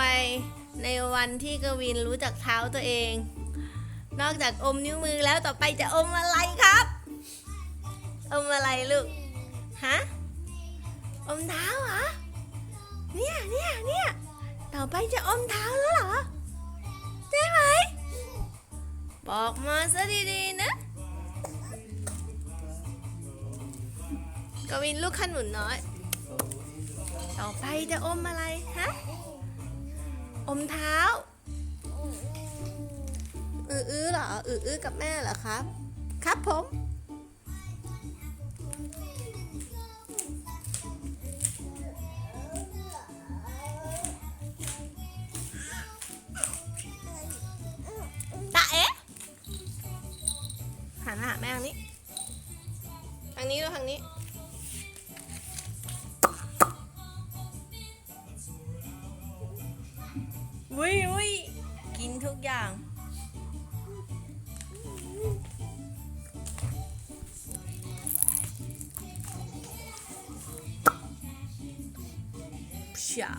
วัยในวันที่กวินรู้จักเท้าตัวเอง นอกจากอมนิ้วมือแล้วต่อไปจะอมอะไรครับ อมอะไรลูก ฮะ อมเท้าเหรอ เนี่ยเนี่ยเนี่ยต่อไปจะอมเท้าแล้วเหรอ ใช่ไหม บอกมาซะดีๆนะกวินลูกขนุนน้อย ต่อไปจะอมอะไร ฮะ อมเท้า อืออื้อเหรอ อืออื้อกับแม่เหรอครับ ครับผม ตาเอ๊ะหันมาหาแม่ทางนี้ ทางนี้ด้วทางนี้ อุ้ยอุ้ยกินทุกอย่าง พชา